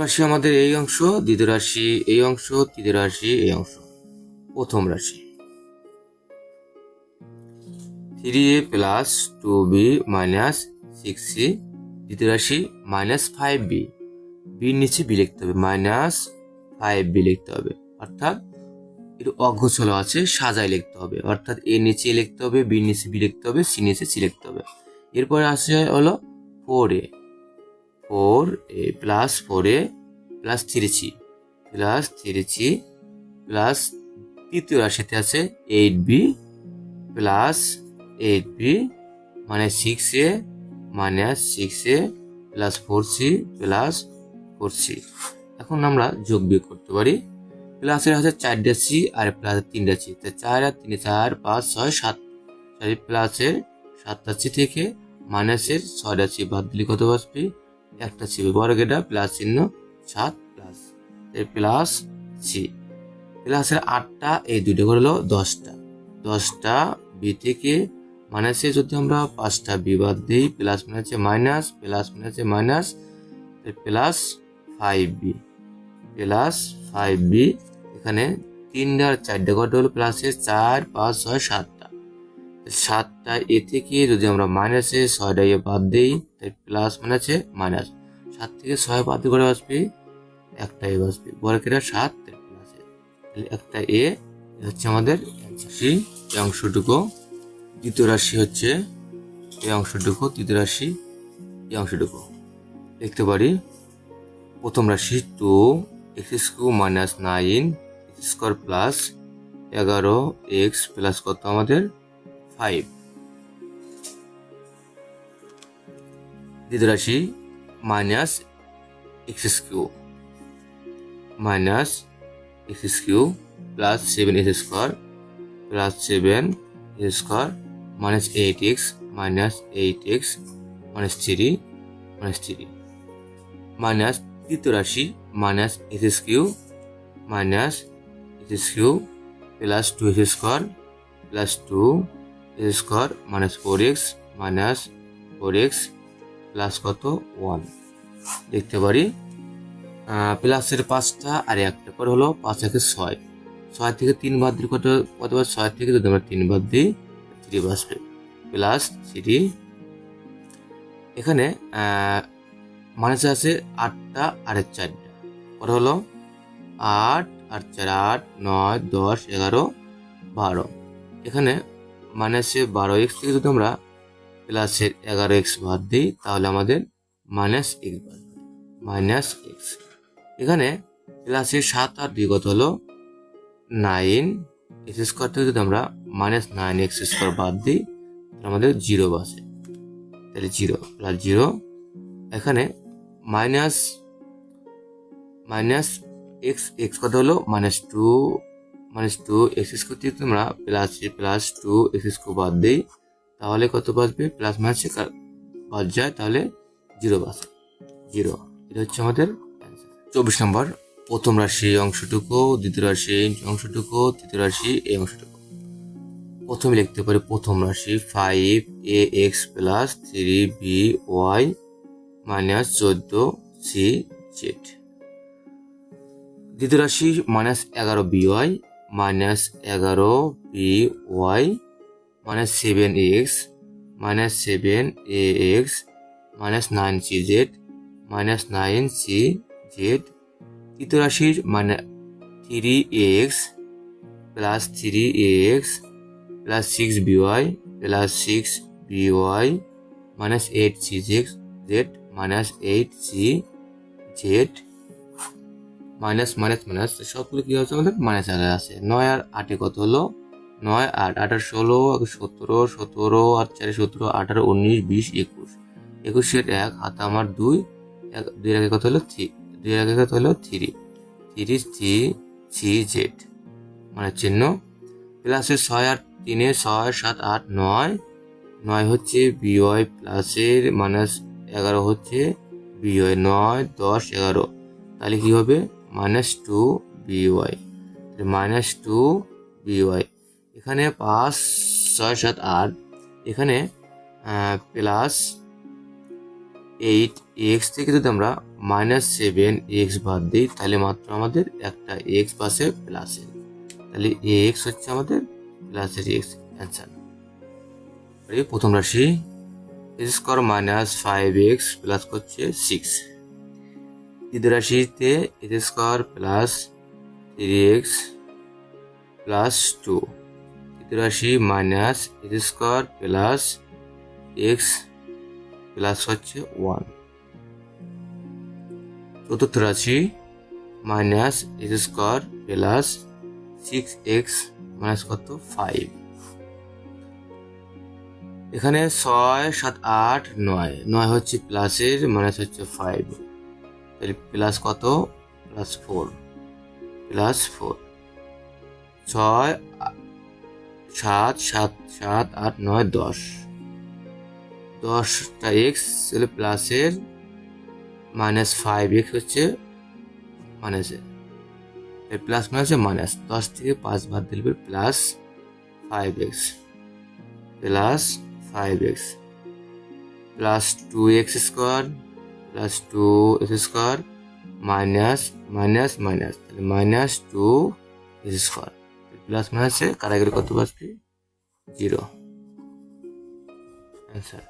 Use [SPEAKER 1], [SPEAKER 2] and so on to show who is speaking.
[SPEAKER 1] রাশি আমাদের এই অংশ, দ্বিতীয় রাশি এই অংশ, তৃতীয় রাশি এই অংশ। প্রথম রাশি। Three a plus two b minus six c দ্বিতীয় রাশি মাইনাস ফাইভ বি বির নিচে বি লিখতে হবে মাইনাস ফাইভ বি লিখতে হবে। অর্থাৎ একটু অঘোষল আছে, সাজায় লিখতে হবে। অর্থাৎ এ নিচে লিখতে হবে বি নিচে বি লিখতে হবে সি নিচে সি লিখতে হবে। এরপরে আসে হলো four a four a plus four plus three c, plus three c plus তৃতীয় রাশিতে আছে eight b plus eight b মানে six a, minus six a plus four c plus four c. এখন আমরা যোগ বিয়োগ করতে পারি। প্লাসের আছে চারটা সি আর প্লাসের তিনটা সি। তো চার আর তিনে, চার, পাঁচ, ছয়, সাত। চারি প্লাসের সাতটা সি থেকে মাইনাসের ছয়টা সি বাদ দিলে কত বাসবে একটা সি বর্গেটা প্লাস চিহ্ন সাত প্লাস প্লাস সি প্লাসের আটটা, এই দুটো করে হলো দশটা। দশটা বি থেকে মাইনাসে যদি আমরা পাঁচটা বি বাদ দিই প্লাস মানে হচ্ছে মাইনাস প্লাস মানে হচ্ছে minus plus five b plus five b এখানে তিনটা আর চারটা কত হলো? প্লাসে চার, পাঁচ, ছয়, সাতটা। সাতটা এ থেকে যদি আমরা মাইনাসে ছয়টা এ বাদ দিই তাই প্লাস মানে আছে মাইনাস সাত থেকে ছয় বাদ করে আসবে একটা এ বাসবে বর্গেরা সাত প্লাসে তাহলে একটা এ হচ্ছে আমাদের রাশি এই অংশটুকু, দ্বিতীয় রাশি হচ্ছে এই অংশটুকু, তৃতীয় রাশি এই অংশটুকু। লিখতে পারি, প্রথম রাশি two x square minus nine square plus এগারো এক্স প্লাস কত আমাদের? ফাইভ দ্বিতীয় রাশি minus x skew minus x skew plus seven x square plus seven x square minus eight x minus eight x minus three minus three. Minus তৃতীয় রাশি minus x q minus x q plus two x square plus two x square minus four x minus four plus কত? One. দেখতে পারি। প্লাসের পাঁচটা আর একটা করে হলো পাঁচ একে ছয়। ছয় থেকে তিন বাদ দিলে কত কত বার ছয় থেকে যদি আমরা তিন বাদ দিই, থ্রি বাসবে। Plus three. এখানে মাইনাস আছে আটটা আর চারটা। পরে হলো আট আর চার, আট, নয়, দশ, এগারো, বারো। এখানে মাইনাসে বারো এক্স থেকে যদি আমরা প্লাসের এগারো এক্স বাদ দিই, তাহলে আমাদের মাইনাস এক্স বাদ মাইনাস এক্স এখানে প্লাসের সাত আর দুই কত হলো নাইন এক্স স্কোয়ার থেকে যদি আমরা মাইনাস নাইন এক্স স্কোয়ার বাদ দিই, তাহলে আমাদের জিরো বাসে। তাহলে জিরো প্লাস জিরো এখানে মাইনাস মাইনাস এক্স এক্স কত হলো? Minus two minus two x square থেকে তোমরা plus plus two x square বাদ দিই তাহলে কত বাঁচবে? প্লাস মাইনাস বাদ যায়, তাহলে জিরো বাসে জিরো এটা হচ্ছে আমাদের চব্বিশ নম্বর। প্রথম রাশি অংশটুকু, দ্বিতীয় রাশি অংশটুকু, তৃতীয় রাশি এই অংশটুকু। প্রথমে লিখতে পারি প্রথম রাশি five a x plus three b y minus চোদ্দ সি জেড দ্বিতীয় রাশি মাইনাস এগারো বি ওয়াই মাইনাস এগারো b y minus seven x minus seven a x minus nine c z minus nine c z তৃতীয় রাশির মানে three x plus three x plus six b y plus six b y minus eight c জেক্স z minus eight c z minus minus minus সবগুলো কী হচ্ছে আমাদের? Minus আগে আছে। নয় আর আটে কত হলো? নয় আট, আঠারো, ষোলো সতেরো সতেরো আর চারে, সতেরো, আঠারো, উনিশ, বিশ, একুশ। একুশের এক, হাতে আমার দুই, এক, দুই আগে কত হলো? থ্রি। দুই আগে কত হলো? Three. Three three c z. মানে চিহ্ন। প্লাসের ছয় আট তিনে ছয়, সাত, আট, নয়। নয় হচ্ছে বিওয়াই প্লাসের মাইনাস এগারো হচ্ছে বিওয়াই নয়, দশ, এগারো। তাহলে কি হবে? Minus two b y minus two b y এখানে পাঁচ, ছয়, সাত, আট। এখানে প্লাস এইট এক্স থেকে যদি আমরা মাইনাস সেভেন এক্স বাদ দিই, তাহলে মাত্র আমাদের একটা এক্স পাশে প্লাসের তাহলে এক্স হচ্ছে আমাদের প্লাসের এক্স অ্যান্সার প্রথম রাশি x square minus five x plus করছে সিক্স দ্বিতীয় রাশিতে x square plus three x plus two তৃতীয় রাশি minus x square plus x plus হচ্ছে ওয়ান চতুর্থ রাশি minus x square plus six x minus কত? ফাইভ এখানে ছয়, সাত, আট, নয়। নয় হচ্ছে প্লাসের মাইনাস হচ্ছে ফাইভ তাহলে প্লাস কত? প্লাস ফোর প্লাস ফোর ছয় সাত সাত সাত, আট, নয়, দশ। দশটা এক্স হলে প্লাসের মাইনাস ফাইভ এক্স হচ্ছে মাইনাসের প্লাস মাইনাসে মাইনাস দশ থেকে পাঁচ বাদ দিলে plus five x plus five x plus two x square plus two x square minus minus minus তাহলে minus two x square plus মাইনাসে কারাগারি কত বাঁচবে জিরো অ্যান্সার